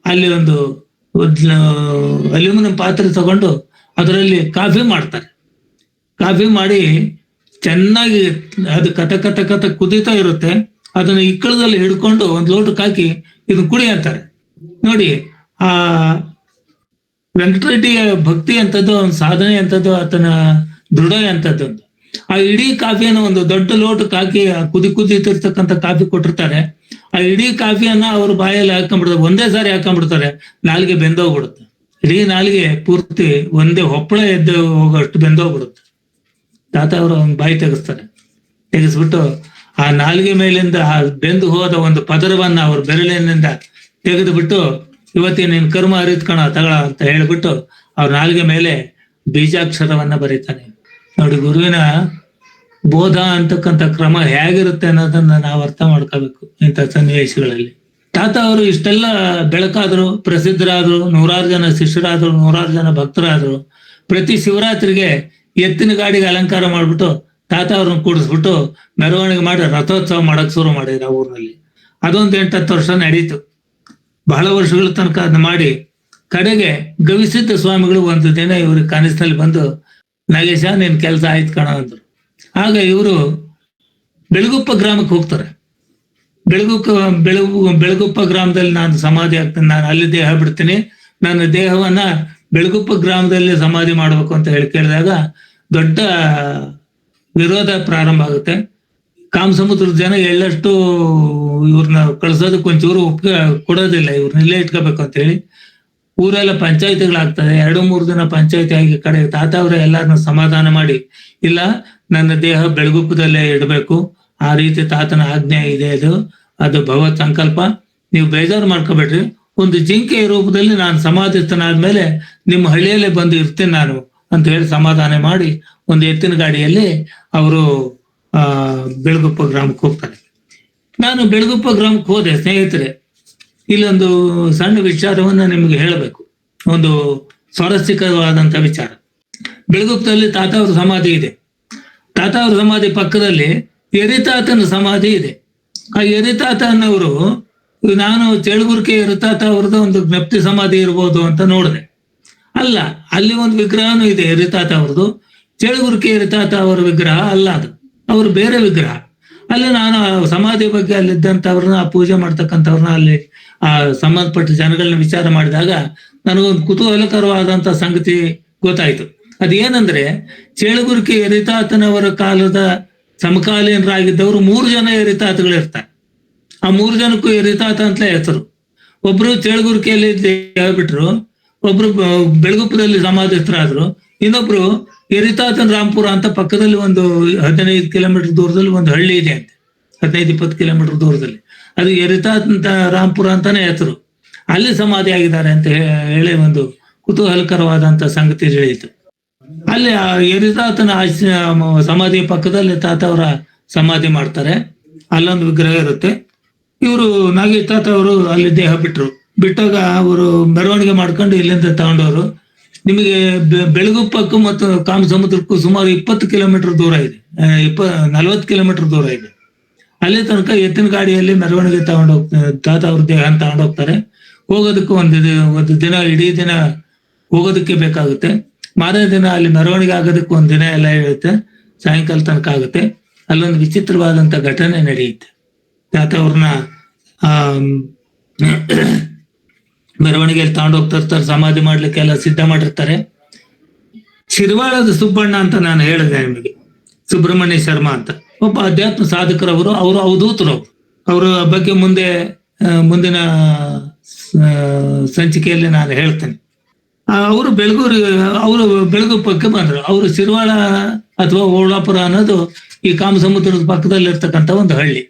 ಅಲ್ಲಿ ಒಂದು ಅಲ್ಯೂಮಿನಿಯಂ ಪಾತ್ರೆ ತಗೊಂಡು ಅದರಲ್ಲಿ ಕಾಫಿ ಮಾಡ್ತಾರೆ. ಕಾಫಿ ಮಾಡಿ ಚೆನ್ನಾಗಿ ಅದು ಕಥ ಕಥ ಕಥ ಕುದೀತಾ ಇರುತ್ತೆ. ಅದನ್ನ ಇಕ್ಕಳದಲ್ಲಿ ಹಿಡ್ಕೊಂಡು ಒಂದು ಲೋಟಕ್ಕೆ ಹಾಕಿ ಇದನ್ನ ಕುಡಿ ಅಂತಾರೆ. ನೋಡಿ, ಆ ವೆಂಕಟರೆಡ್ಡಿಯ ಭಕ್ತಿ ಅಂತದ್ದು ಸಾಧನೆ ಅಂತದ್ದು ಆತನ ದೃಢ ಅಂತದ್ದು ಆ ಇಡೀ ಕಾಫಿಯನ್ನು ಒಂದು ದೊಡ್ಡ ಲೋಟಕ್ಕೆ ಹಾಕಿ ಆ ಕುದಿ ಕುದಿತಿರ್ತಕ್ಕಂಥ ಕಾಫಿ ಕೊಟ್ಟಿರ್ತಾರೆ. ಆ ಇಡೀ ಕಾಫಿಯನ್ನ ಅವ್ರ ಬಾಯಲ್ಲಿ ಹಾಕೊಂಡ್ಬಿಡ್ತಾರೆ. ಒಂದೇ ಸಾರಿ ಹಾಕೊಂಡ್ಬಿಡ್ತಾರೆ. ನಾಲ್ಗೆ ಬೆಂದೋಗ್ಬಿಡುತ್ತೆ. ಇಡೀ ನಾಲ್ಗೆ ಪೂರ್ತಿ ಒಂದೇ ಹೊಪ್ಪಳ ಎದ್ದು ಹೋಗೋಷ್ಟು ಬೆಂದೋಗ್ಬಿಡುತ್ತೆ. ತಾತ ಅವರು ಅವ್ನ ಬಾಯಿ ತೆಗೆಸ್ತಾರೆ. ತೆಗೆಸ್ಬಿಟ್ಟು ಆ ನಾಲ್ಗೆ ಮೇಲಿಂದ ಆ ಬೆಂದು ಹೋದ ಒಂದು ಪದರವನ್ನ ಅವ್ರ ಬೆರಳಿನಿಂದ ತೆಗೆದುಬಿಟ್ಟು ಇವತ್ತಿನ ಕರ್ಮ ಅರಿತ್ಕಣ, ತಗಳ ಅಂತ ಹೇಳ್ಬಿಟ್ಟು ಅವ್ರ ನಾಲ್ಗೆ ಮೇಲೆ ಬೀಜಾಕ್ಷರವನ್ನ ಬರೀತಾನೆ. ನೋಡಿ, ಗುರುವಿನ ಬೋಧ ಅಂತಕ್ಕಂತ ಕ್ರಮ ಹೇಗಿರುತ್ತೆ ಅನ್ನೋದನ್ನ ನಾವು ಅರ್ಥ ಮಾಡ್ಕೋಬೇಕು ಇಂಥ ಸನ್ನಿವೇಶಗಳಲ್ಲಿ. ತಾತ ಅವರು ಇಷ್ಟೆಲ್ಲ ಬೆಳಕಾದ್ರು, ಪ್ರಸಿದ್ಧರಾದ್ರು, ನೂರಾರು ಜನ ಶಿಷ್ಯರಾದ್ರು, ನೂರಾರು ಜನ ಭಕ್ತರಾದ್ರು, ಪ್ರತಿ ಶಿವರಾತ್ರಿಗೆ ಎತ್ತಿನ ಗಾಡಿಗೆ ಅಲಂಕಾರ ಮಾಡ್ಬಿಟ್ಟು ತಾತ ಅವ್ರನ್ನ ಕೂಡಿಸ್ಬಿಟ್ಟು ಮೆರವಣಿಗೆ ಮಾಡಿ ರಥೋತ್ಸವ ಮಾಡಕ್ ಶುರು ಮಾಡಿದ್ರು ಆ ಊರಿನಲ್ಲಿ. ಅದೊಂದು ಎಂಟತ್ತು ವರ್ಷ ನಡೀತು. ಬಹಳ ವರ್ಷಗಳ ತನಕ ಅದನ್ನ ಮಾಡಿ ಕಡೆಗೆ ಗವಿಸಿದ್ಧ ಸ್ವಾಮಿಗಳು ಒಂದು ದಿನ ಇವ್ರಿಗೆ ಕನಸಿನಲ್ಲಿ ಬಂದು ನಾಗೇಶ ನಿನ್ ಕೆಲಸ ಆಯ್ತು ಕಣ ಅಂದ್ರು. ಆಗ ಇವರು ಬೆಳಗುಪ್ಪ ಗ್ರಾಮಕ್ಕೆ ಹೋಗ್ತಾರೆ. ಬೆಳಗುಪ್ಪ, ಬೆಳಗು, ಬೆಳಗುಪ್ಪ ಗ್ರಾಮದಲ್ಲಿ ನಾನು ಸಮಾಧಿ ಆಗ್ತೇನೆ, ನಾನು ಅಲ್ಲಿ ದೇಹ ಬಿಡ್ತೀನಿ, ನನ್ನ ದೇಹವನ್ನ ಬೆಳಗುಪ್ಪ ಗ್ರಾಮದಲ್ಲಿ ಸಮಾಧಿ ಮಾಡ್ಬೇಕು ಅಂತ ಹೇಳಿ ಕೇಳಿದಾಗ ದೊಡ್ಡ ವಿರೋಧ ಪ್ರಾರಂಭ ಆಗುತ್ತೆ. ಕಾಮಸಮುದ್ರದ ಜನ ಎಳ್ಳಷ್ಟು ಇವ್ರನ್ನ ಕಳ್ಸೋದಕ್ಕೆ ಒಂಚೂರು ಒಪ್ಪಿಗೆ ಕೊಡೋದಿಲ್ಲ ಇವ್ರನ್ನ ಇಲ್ಲೇ ಇಟ್ಕೋಬೇಕು ಅಂತ ಹೇಳಿ. ಊರೆಲ್ಲ ಪಂಚಾಯತಿಗಳಾಗ್ತದೆ. ಎರಡು, ಮೂರು ದಿನ ಪಂಚಾಯತಿ ಆಗಿ ಕಡೆ ತಾತ ಅವರ ಎಲ್ಲಾರನ್ನ ಸಮಾಧಾನ ಮಾಡಿ. ಇಲ್ಲ, ನನ್ನ ದೇಹ ಬೆಳಗುಪ್ಪದಲ್ಲೇ ಇಡಬೇಕು. ಆ ರೀತಿ ತಾತನ ಆಜ್ಞೆ ಇದೆ ಅದು. ಅದು ಭಗವತ್ ಸಂಕಲ್ಪ. ನೀವು ಬೇಜಾರು ಮಾಡ್ಕೋಬೇಡ್ರಿ. ಒಂದು ಜಿಂಕೆಯ ರೂಪದಲ್ಲಿ ನಾನು ಸಮಾಧಿಸ್ತನಾದ್ಮೇಲೆ ನಿಮ್ಮ ಹಳ್ಳಿಯಲ್ಲೇ ಬಂದು ಇರ್ತೀನಿ ನಾನು ಅಂತ ಹೇಳಿ ಸಮಾಧಾನ ಮಾಡಿ ಒಂದು ಎತ್ತಿನ ಗಾಡಿಯಲ್ಲಿ ಅವರು, ಆ, ಬೆಳಗುಪ್ಪ ಗ್ರಾಮಕ್ಕೆ ಹೋಗ್ತಾರೆ. ನಾನು ಬೆಳಗುಪ್ಪ ಗ್ರಾಮಕ್ಕೆ ಹೋದೆ ಸ್ನೇಹಿತರೆ. ಇಲ್ಲೊಂದು ಸಣ್ಣ ವಿಚಾರವನ್ನ ನಿಮಗೆ ಹೇಳಬೇಕು. ಒಂದು ಸ್ವಾರಸ್ಯಕರವಾದಂತ ವಿಚಾರ. ಬೆಳಗುಪ್ತದಲ್ಲಿ ತಾತ ಅವ್ರ ಸಮಾಧಿ ಇದೆ. ತಾತ ಅವ್ರ ಸಮಾಧಿ ಪಕ್ಕದಲ್ಲಿ ಎರಿತಾತನ ಸಮಾಧಿ ಇದೆ. ಆ ಎರಿತಾತ ಅನ್ನೋರು ನಾನು ಚೇಳುಗುರ್ಕೆ ಎರಿತಾತ ಅವ್ರದ್ದು ಒಂದು ಜ್ಞಪ್ತಿ ಸಮಾಧಿ ಇರ್ಬೋದು ಅಂತ ನೋಡಿದೆ. ಅಲ್ಲ, ಅಲ್ಲಿ ಒಂದು ವಿಗ್ರಹನೂ ಇದೆ ಎರಿತಾತ ಅವ್ರದ್ದು. ಚೇಳುಗುರ್ಕೆ ಎರಿತಾತ ಅವರ ವಿಗ್ರಹ ಅಲ್ಲ ಅದು. ಅವರು ಬೇರೆ ವಿಗ್ರಹ. ಅಲ್ಲಿ, ನಾನು ಸಮಾಧಿ ಬಗ್ಗೆ ಅಲ್ಲಿದ್ದಂಥವ್ರನ್ನ ಆ ಪೂಜೆ ಮಾಡ್ತಕ್ಕಂಥವ್ರನ್ನ ಅಲ್ಲಿ, ಆ, ಸಂಬಂಧಪಟ್ಟ ಜನಗಳನ್ನ ವಿಚಾರ ಮಾಡಿದಾಗ ನನಗೊಂದು ಕುತೂಹಲಕರವಾದಂತ ಸಂಗತಿ ಗೊತ್ತಾಯ್ತು. ಅದೇನಂದ್ರೆ, ಚೇಳುಗುರ್ಕಿ ಎರಿತಾತನವರ ಕಾಲದ ಸಮಕಾಲೀನರಾಗಿದ್ದವರು ಮೂರು ಜನ ಎರಿತಾತಗಳು ಇರ್ತಾರೆ ಆ ಮೂರು ಜನಕ್ಕೂ ಎರಿತಾತ ಅಂತಲೇ ಹೆಸರು. ಒಬ್ರು ಚೇಳುಗುರ್ಕಿಯಲ್ಲಿ ಹೇಳ್ಬಿಟ್ರು, ಒಬ್ರು ಬೆಳಗುಪ್ಪದಲ್ಲಿ ಸಮಾಧಿಸ್ಥರಾದ್ರು, ಇನ್ನೊಬ್ರು ಎರಿತಾತನ್ ರಾಮ್ಪುರ ಅಂತ ಪಕ್ಕದಲ್ಲಿ ಒಂದು ಹದಿನೈದು ಕಿಲೋಮೀಟರ್ ದೂರದಲ್ಲಿ ಒಂದು ಹಳ್ಳಿ ಇದೆ ಅಂತೆ. ಹದಿನೈದು, ಇಪ್ಪತ್ತು ಕಿಲೋಮೀಟರ್ ದೂರದಲ್ಲಿ. ಅದು ಎರಿತಾತ್ ರಾಮ್ಪುರ ಅಂತಾನೆ ಹೆಸರು. ಅಲ್ಲಿ ಸಮಾಧಿ ಆಗಿದ್ದಾರೆ ಅಂತ ಹೇಳಿ ಒಂದು ಕುತೂಹಲಕರವಾದಂತ ಸಂಗತಿ ಹೇಳಿತು ಅಲ್ಲಿ ಎರಿತಾತನ ಆಶ್- ಸಮಾಧಿ ಪಕ್ಕದಲ್ಲಿ ತಾತವರ ಸಮಾಧಿ ಮಾಡ್ತಾರೆ. ಅಲ್ಲೊಂದು ವಿಗ್ರಹ ಇರುತ್ತೆ. ಇವರು ನಾಗೇಶ್ ತಾತ ಅವರು ಅಲ್ಲಿ ದೇಹ ಬಿಟ್ರು. ಬಿಟ್ಟಾಗ ಅವರು ಮೆರವಣಿಗೆ ಮಾಡ್ಕೊಂಡು ಇಲ್ಲಿಂದ ತಗೊಂಡವರು ನಿಮಗೆ ಬೆಳಗುಪ್ಪಕ್ಕೂ ಮತ್ತು ಕಾಮ ಸಮುದ್ರಕ್ಕೂ ಸುಮಾರು ಇಪ್ಪತ್ತು ಕಿಲೋಮೀಟರ್ ದೂರ ಇದೆ. ಇಪ್ಪ, ನಲವತ್ತು ಕಿಲೋಮೀಟರ್ ದೂರ ಇದೆ. ಅಲ್ಲಿ ತನಕ ಎತ್ತಿನ ಗಾಡಿಯಲ್ಲಿ ಮೆರವಣಿಗೆ ತಗೊಂಡು ಹೋಗ್ತಾರೆ ತಾತ ಅವ್ರ ದೇಹ ತಗೊಂಡು ಹೋಗ್ತಾರೆ. ಹೋಗೋದಕ್ಕೂ ಒಂದು ಒಂದು ದಿನ, ಇಡೀ ದಿನ ಹೋಗೋದಕ್ಕೆ ಬೇಕಾಗುತ್ತೆ. ಮಾರನೇ ದಿನ ಅಲ್ಲಿ ಮೆರವಣಿಗೆ ಆಗೋದಕ್ಕೂ ಒಂದು ದಿನ ಎಲ್ಲ ಇರುತ್ತೆ. ಸಾಯಂಕಾಲ ತನಕ ಆಗುತ್ತೆ. ಅಲ್ಲೊಂದು ವಿಚಿತ್ರವಾದಂತ ಘಟನೆ ನಡೆಯುತ್ತೆ. ತಾತ ಅವ್ರನ್ನ, ಆ ಮೆರವಣಿಗೆಯಲ್ಲಿ ತಗೊಂಡು ಹೋಗ್ತಾ ಇರ್ತಾರೆ, ಸಮಾಧಿ ಮಾಡ್ಲಿಕ್ಕೆ ಎಲ್ಲ ಸಿದ್ಧ ಮಾಡಿರ್ತಾರೆ. ಶಿರ್ವಾಳದ ಸುಬ್ಬಣ್ಣ ಅಂತ ನಾನು ಹೇಳಿದೆ ನಿಮಗೆ, ಸುಬ್ರಹ್ಮಣ್ಯ ಶರ್ಮಾ ಅಂತ. ಒಬ್ಬ ಅಧ್ಯಾತ್ಮ ಸಾಧಕರವರು ಅವರು ಅವಧೂತರು ಅವರು. ಬಗ್ಗೆ ಮುಂದೆ ಮುಂದಿನ ಸಂಚಿಕೆಯಲ್ಲಿ ನಾನು ಹೇಳ್ತೇನೆ. ಅವರು ಬೆಳಗೂರು, ಅವರು ಪಕ್ಕ ಬಂದ್ರು. ಅವರು ಶಿರ್ವಾಳ ಅಥವಾ ಓಳಾಪುರ ಅನ್ನೋದು ಈ ಕಾಮಸಮುದ್ರದ ಪಕ್ಕದಲ್ಲಿ ಇರ್ತಕ್ಕಂಥ ಒಂದು ಹಳ್ಳಿ.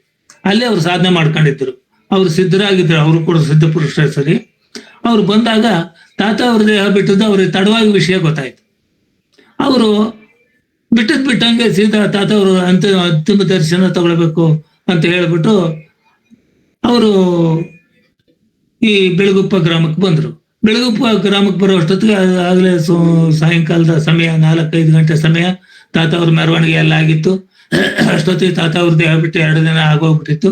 ಅಲ್ಲಿ ಅವರು ಸಾಧನೆ ಮಾಡ್ಕೊಂಡಿದ್ರು ಅವರು ಸಿದ್ಧರಾಗಿದ್ರು ಅವರು ಕೂಡ ಸಿದ್ಧ ಪುರುಷರೇ ಸರಿ. ಅವ್ರು ಬಂದಾಗ ತಾತ ಅವ್ರ ದೇಹ ಅವ್ರಿಗೆ ತಡವಾಗಿ ವಿಷಯ ಗೊತ್ತಾಯ್ತು. ಅವರು ಬಿಟ್ಟದ್ ಬಿಟ್ಟಂಗೆ ಸೀದಾ ತಾತ ಅವರು ಅಂತ ಅಂತಿಮ ದರ್ಶನ ತಗೊಳ್ಬೇಕು ಅಂತ ಹೇಳ್ಬಿಟ್ಟು ಅವರು ಈ ಬೆಳಗುಪ್ಪ ಗ್ರಾಮಕ್ಕೆ ಬಂದರು. ಬೆಳಗುಪ್ಪ ಗ್ರಾಮಕ್ಕೆ ಬರೋ ಅಷ್ಟೊತ್ತಿಗೆ ಆಗಲೇ ಸಾಯಂಕಾಲದ ಸಮಯ, ನಾಲ್ಕೈದು ಗಂಟೆ ಸಮಯ ತಾತ ಅವ್ರ ಮೆರವಣಿಗೆ ಎಲ್ಲ ಆಗಿತ್ತು. ಅಷ್ಟೊತ್ತಿಗೆ ತಾತ ಅವ್ರ ದೇಹ ಬಿಟ್ಟು ಎರಡು ದಿನ ಆಗೋಗ್ಬಿಟ್ಟಿತ್ತು.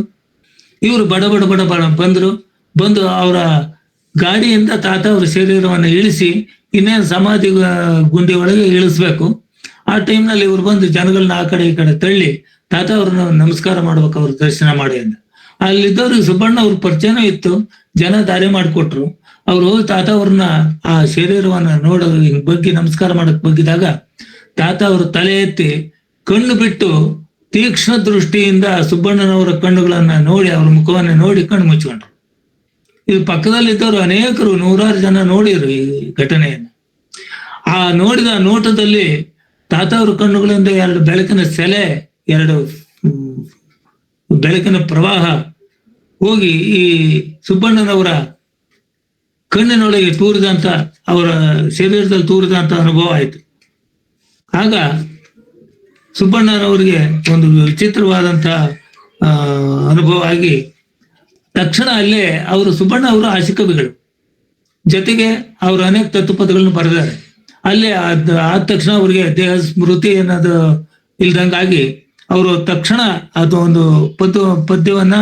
ಇವರು ಬಡ ಬಡ ಬಡ ಬಡ ಬಂದ್ರು. ಬಂದು ಅವರ ಗಾಡಿಯಿಂದ ತಾತ ಅವ್ರ ಶರೀರವನ್ನು ಇಳಿಸಿ ಇನ್ನೇನು ಸಮಾಧಿ ಗುಂಡಿ ಒಳಗೆ ಇಳಿಸ್ಬೇಕು. ಆ ಟೈಮ್ನಲ್ಲಿ ಇವ್ರು ಬಂದು ಜನಗಳನ್ನ ಆ ಕಡೆ ಈ ಕಡೆ ತಳ್ಳಿ ತಾತ ಅವ್ರನ್ನ ನಮಸ್ಕಾರ ಮಾಡ್ಬೇಕು, ಅವ್ರ ದರ್ಶನ ಮಾಡಿ ಅಂತ. ಅಲ್ಲಿದ್ದವ್ರಿಗೆ ಸುಬ್ಬಣ್ಣ ಅವ್ರ ಪರಿಚಯನೂ ಇತ್ತು, ಜನ ದಾರಿ ಮಾಡಿಕೊಟ್ರು. ಅವ್ರು ಹೋಗಿ ತಾತ ಅವ್ರನ್ನ ಆ ಶರೀರವನ್ನ ನೋಡ ಬಗ್ಗೆ ನಮಸ್ಕಾರ ಮಾಡಕ್ ಬಗ್ಗಿದಾಗ ತಾತ ಅವ್ರ ತಲೆ ಎತ್ತಿ ಕಣ್ಣು ಬಿಟ್ಟು ತೀಕ್ಷ್ಣ ದೃಷ್ಟಿಯಿಂದ ಸುಬ್ಬಣ್ಣನವರ ಕಣ್ಣುಗಳನ್ನ ನೋಡಿ, ಅವ್ರ ಮುಖವನ್ನ ನೋಡಿ ಕಣ್ಣು ಮುಚ್ಕೊಂಡ್ರು. ಇದು ಪಕ್ಕದಲ್ಲಿದ್ದವರು ಅನೇಕರು ನೂರಾರು ಜನ ನೋಡಿರು ಈ ಘಟನೆಯನ್ನು. ಆ ನೋಡಿದ ನೋಟದಲ್ಲಿ ತಾತವ್ರ ಕಣ್ಣುಗಳಿಂದ ಎರಡು ಬೆಳಕಿನ ಸೆಲೆ ಎರಡು ಬೆಳಕಿನ ಪ್ರವಾಹ ಹೋಗಿ ಈ ಸುಬ್ಬಣ್ಣನವರ ಕಣ್ಣಿನೊಳಗೆ ತೂರಿದಂತ ಅವರ ಶರೀರದಲ್ಲಿ ತೂರಿದಂತ ಅನುಭವ ಆಯ್ತು. ಆಗ ಸುಬ್ಬಣ್ಣನವರಿಗೆ ಒಂದು ವಿಚಿತ್ರವಾದಂತ ಆ, ಅನುಭವ ಆಗಿ ತಕ್ಷಣ ಅಲ್ಲೇ ಅವರು ಸುಬ್ಬಣ್ಣ ಅವರು ಆಶಿಕವಿಗಳು ಜೊತೆಗೆ ಅವರು ಅನೇಕ ತತ್ವಪದಗಳನ್ನು ಬರೆದಾರೆ. ಅಲ್ಲೇ ಆದ ಆದ ತಕ್ಷಣ ಅವರಿಗೆ ದೇಹ ಸ್ಮೃತಿ ಅನ್ನೋದು ಇಲ್ದಂಗಾಗಿ ಅವರು ತಕ್ಷಣ ಅದು ಒಂದು ಪದ್ಯ ಪದ್ಯವನ್ನ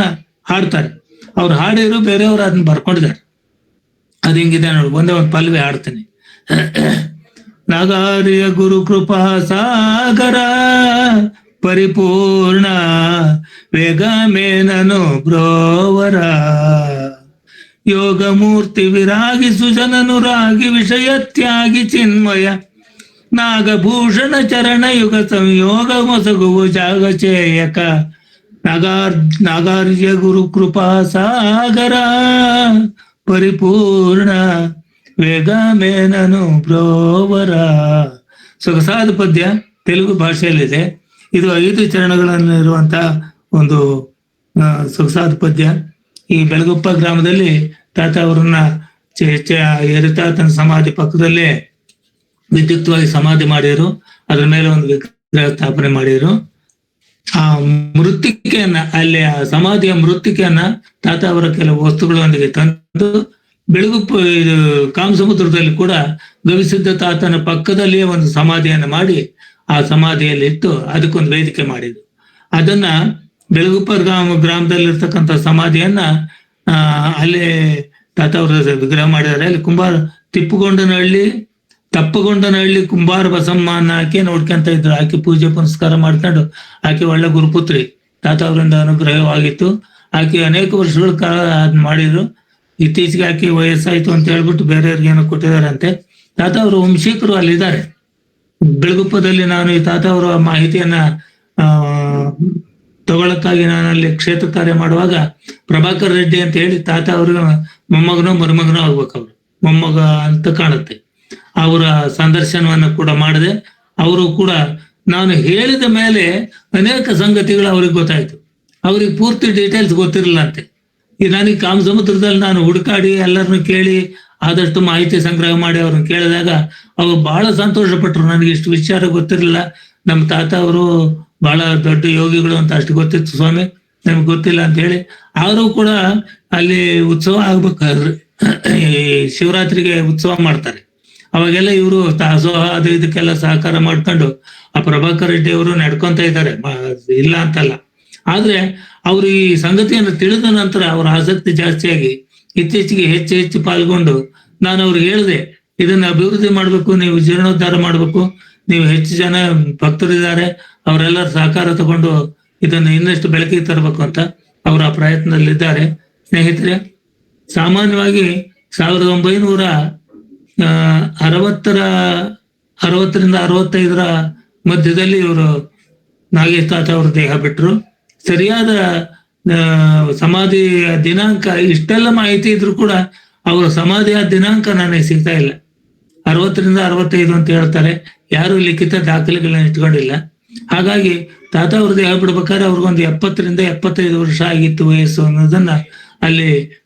ಹಾಡ್ತಾರೆ. ಅವ್ರು ಹಾಡಿದ್ರು ಬೇರೆಯವರು ಅದನ್ನ ಬರ್ಕೊಂಡಿದ್ದಾರೆ. ಅದು ಹಿಂಗಿದೆ ನೋಡಿ, ಒಂದೇ ಒಂದು ಪಲ್ವಿ ಹಾಡ್ತೀನಿ. ನಗಾರಿಯ ಗುರು ಕೃಪಾ ಸಾಗರ ಪರಿಪೂರ್ಣ ವೇಗ ಮೇನನು ಬ್ರೋವರ ಯೋಗ ಮೂರ್ತಿ ವಿರಾಗಿ ಸುಜನನು ರಾಗಿ ವಿಷಯ ತ್ಯಾಗಿ ಚಿನ್ಮಯ ನಾಗಭೂಷಣ ಚರಣ ಯುಗ ಸಂಯೋಗ ಮೊಸಗುವು ಜಾಗಚೇಯಕ ನಗಾರ್ ನಾಗಾರ್ಯ ಗುರು ಕೃಪಾ ಸಾಗರ ಪರಿಪೂರ್ಣ ವೇಗ ಮೇನನು ಬ್ರೋವರ ಸೊಗಸಾದ ಪದ್ಯ ತೆಲುಗು ಭಾಷೆಯಲ್ಲಿದೆ ಇದು ಐದು ಚರಣಗಳಲ್ಲಿರುವಂತಹ ಒಂದು ಸೊಗಸಾದ ಪದ್ಯ. ಈ ಬೆಳಗುಪ್ಪ ಗ್ರಾಮದಲ್ಲಿ ತಾತ ಅವರನ್ನ ಎರಿತಾತನ ಸಮಾಧಿ ಪಕ್ಕದಲ್ಲೇ ವಿದ್ಯುಕ್ತವಾಗಿ ಸಮಾಧಿ ಮಾಡಿದ್ರು. ಅದ್ರ ಮೇಲೆ ಒಂದು ವಿಗ್ರಹ ಸ್ಥಾಪನೆ ಮಾಡಿದ್ರು. ಆ ಮೃತ್ತಿಕೆಯನ್ನ, ಅಲ್ಲಿ ಆ ಸಮಾಧಿಯ ಮೃತ್ತಿಕೆಯನ್ನ ತಾತ ಅವರ ಕೆಲವು ವಸ್ತುಗಳೊಂದಿಗೆ ತಂದು, ಬೆಳಗುಪ್ಪ ಇದು ಕಾಮಸಮುದ್ರದಲ್ಲಿ ಕೂಡ ಗವಿಸಿದ್ಧ ತಾತನ ಪಕ್ಕದಲ್ಲಿಯೇ ಒಂದು ಸಮಾಧಿಯನ್ನ ಮಾಡಿ ಆ ಸಮಾಧಿಯಲ್ಲಿ ಇಟ್ಟು ಅದಕ್ಕೊಂದು ವೇದಿಕೆ ಮಾಡಿದ್ರು. ಅದನ್ನ ಬೆಳಗುಪ್ಪ ಗ್ರಾಮ ಗ್ರಾಮದಲ್ಲಿರ್ತಕ್ಕಂಥ ಸಮಾಧಿಯನ್ನ, ಆ, ಅಲ್ಲಿ ತಾತ ಅವರ ವಿಗ್ರಹ ಮಾಡಿದ್ದಾರೆ. ಅಲ್ಲಿ ಕುಂಬಾರ, ತಿಪ್ಪುಗೊಂಡನಹಳ್ಳಿ, ತಪ್ಪಗೊಂಡನಹಳ್ಳಿ ಕುಂಬಾರ ಬಸಮ್ಮನ ಆಕೆ ನೋಡ್ಕೊಂತ ಇದ್ರು. ಆಕೆ ಪೂಜೆ ಪುನಸ್ಕಾರ ಮಾಡ್ಕೊಂಡು ಆಕೆ ಒಳ್ಳೆ ಗುರುಪುತ್ರಿ. ತಾತ ಅವರಿಂದ ಅನುಗ್ರಹವಾಗಿತ್ತು. ಆಕೆ ಅನೇಕ ವರ್ಷಗಳ ಕಾಲ ಅದ್ ಮಾಡಿದ್ರು. ಇತ್ತೀಚೆಗೆ ಆಕೆ ವಯಸ್ಸಾಯ್ತು ಅಂತ ಹೇಳ್ಬಿಟ್ಟು ಬೇರೆಯವ್ರಿಗೆ ಏನೋ ಕೊಟ್ಟಿದಾರಂತೆ ತಾತ ಅವರು ವಂಶಿಕರು ಅಲ್ಲಿದ್ದಾರೆ. ಬೆಳಗುಪ್ಪದಲ್ಲಿ ನಾನು ಈ ತಾತ ಅವರ ಮಾಹಿತಿಯನ್ನ, ಆ, ತಗೊಳಕ್ಕಾಗಿ ನಾನು ಅಲ್ಲಿ ಕ್ಷೇತ್ರ ಕಾರ್ಯ ಮಾಡುವಾಗ ಪ್ರಭಾಕರ್ ರೆಡ್ಡಿ ಅಂತ ಹೇಳಿ ತಾತ ಅವ್ರಿಗೆ ಮೊಮ್ಮಗನೋ ಮರುಮಗನೋ ಆಗ್ಬೇಕು ಅವ್ರು. ಮೊಮ್ಮಗ ಅಂತ ಕಾಣುತ್ತೆ. ಅವರ ಸಂದರ್ಶನವನ್ನು ಕೂಡ ಮಾಡಿದೆ. ಅವರು ಕೂಡ ನಾನು ಹೇಳಿದ ಮೇಲೆ ಅನೇಕ ಸಂಗತಿಗಳು ಅವ್ರಿಗೆ ಗೊತ್ತಾಯ್ತು. ಅವ್ರಿಗೆ ಪೂರ್ತಿ ಡೀಟೇಲ್ಸ್ ಗೊತ್ತಿರಲಿಲ್ಲ ಅಂತೆ ಈ ನನಗೆ ಕಾಮ ಸಮುದ್ರದಲ್ಲಿ ನಾನು ಹುಡುಕಾಡಿ ಎಲ್ಲರನ್ನು ಕೇಳಿ ಆದಷ್ಟು ಮಾಹಿತಿ ಸಂಗ್ರಹ ಮಾಡಿ ಅವ್ರನ್ನ ಕೇಳಿದಾಗ ಅವ್ರು ಬಹಳ ಸಂತೋಷ ಪಟ್ರು ನನಗೆ ಇಷ್ಟು ವಿಚಾರ ಗೊತ್ತಿರಲಿಲ್ಲ. ನಮ್ಮ ತಾತ ಅವರು ಬಹಳ ದೊಡ್ಡ ಯೋಗಿಗಳು ಅಂತ ಅಷ್ಟು ಗೊತ್ತಿತ್ತು ಸ್ವಾಮಿ. ನಮ್ಗೆ ಗೊತ್ತಿಲ್ಲ ಅಂತ ಹೇಳಿ ಅವರು ಕೂಡ ಅಲ್ಲಿ ಉತ್ಸವ ಆಗ್ಬೇಕಾದ್ರೆ ಈ ಶಿವರಾತ್ರಿಗೆ ಉತ್ಸವ ಮಾಡ್ತಾರೆ. ಅವಾಗೆಲ್ಲ ಇವರು ದಾಸೋಹ ಅದು ಇದಕ್ಕೆಲ್ಲ ಸಹಕಾರ ಮಾಡ್ಕೊಂಡು ಆ ಪ್ರಭಾಕರ್ ರೆಡ್ಡಿ ಅವರು ನಡ್ಕೊಂತ ಇದ್ದಾರೆ. ಇಲ್ಲ ಅಂತಲ್ಲ. ಆದ್ರೆ ಅವರು ಈ ಸಂಗತಿಯನ್ನು ತಿಳಿದ ನಂತರ ಅವರ ಆಸಕ್ತಿ ಜಾಸ್ತಿಯಾಗಿ ಇತ್ತೀಚೆಗೆ ಹೆಚ್ಚು ಹೆಚ್ಚು ಪಾಲ್ಗೊಂಡು ನಾನು ಅವ್ರಿಗೆ ಹೇಳಿದೆ, ಇದನ್ನ ಅಭಿವೃದ್ಧಿ ಮಾಡಬೇಕು, ನೀವು ಜೀರ್ಣೋದ್ಧಾರ ಮಾಡಬೇಕು, ನೀವು ಹೆಚ್ಚು ಜನ ಭಕ್ತರಿದ್ದಾರೆ, ಅವರೆಲ್ಲರ ಸಹಕಾರ ತಗೊಂಡು ಇದನ್ನು ಇನ್ನಷ್ಟು ಬೆಳಕಿಗೆ ತರಬೇಕು ಅಂತ ಅವರ ಪ್ರಯತ್ನದಲ್ಲಿದ್ದಾರೆ. ಸ್ನೇಹಿತರೆ, ಸಾಮಾನ್ಯವಾಗಿ ಸಾವಿರದ ಒಂಬೈನೂರ ಅರವತ್ತರ, ಅರವತ್ತರಿಂದ ಅರವತ್ತೈದರ ಮಧ್ಯದಲ್ಲಿ ಇವರು ನಾಗೇಶ್ ತಾತ ಅವರು ದೇಹ ಬಿಟ್ರು. ಸರಿಯಾದ ಆ, ಸಮಾಧಿಯ ದಿನಾಂಕ ಇಷ್ಟೆಲ್ಲ ಮಾಹಿತಿ ಇದ್ರು ಕೂಡ ಅವರ ಸಮಾಧಿಯ ದಿನಾಂಕ ನನಗೆ ಸಿಗ್ತಾ ಇಲ್ಲ. ಅರವತ್ತರಿಂದ ಅರವತ್ತೈದು ಅಂತ ಹೇಳ್ತಾರೆ. ಯಾರು ಲಿಖಿತ ದಾಖಲೆಗಳನ್ನ ಇಟ್ಕೊಂಡಿಲ್ಲ. ಹಾಗಾಗಿ ತಾತ ಅವ್ರದ್ದು ಹೇಳ್ಬಿಡ್ಬೇಕಾದ್ರೆ ಅವ್ರಿಗೊಂದು ಎಪ್ಪತ್ತರಿಂದ ಎಪ್ಪತ್ತೈದು ವರ್ಷ ಆಗಿತ್ತು ವಯಸ್ಸು ಅನ್ನೋದನ್ನ ಅಲ್ಲಿ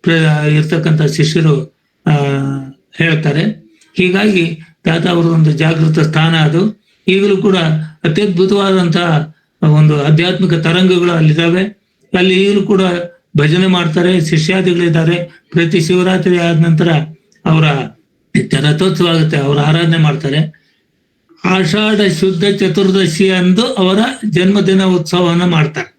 ಇರ್ತಕ್ಕಂಥ ಶಿಷ್ಯರು ಆ ಹೇಳ್ತಾರೆ. ಹೀಗಾಗಿ ತಾತ ಅವ್ರದೊಂದು ಜಾಗೃತ ಸ್ಥಾನ ಅದು. ಈಗಲೂ ಕೂಡ ಅತ್ಯದ್ಭುತವಾದಂತಹ ಒಂದು ಆಧ್ಯಾತ್ಮಿಕ ತರಂಗಗಳು ಅಲ್ಲಿದ್ದಾವೆ. ಅಲ್ಲಿ ಈಗಲೂ ಕೂಡ ಭಜನೆ ಮಾಡ್ತಾರೆ, ಶಿಷ್ಯಾದಿಗಳಿದ್ದಾರೆ. ಪ್ರತಿ ಶಿವರಾತ್ರಿ ಆದ ನಂತರ ಅವರ ರಥೋತ್ಸವ ಆಗುತ್ತೆ, ಅವರ ಆರಾಧನೆ ಮಾಡ್ತಾರೆ. ಆಷಾಢ ಶುದ್ಧ ಚತುರ್ದಶಿ ಅಂದು ಅವರ ಜನ್ಮದಿನ ಉತ್ಸವವನ್ನ ಮಾಡ್ತಾರೆ.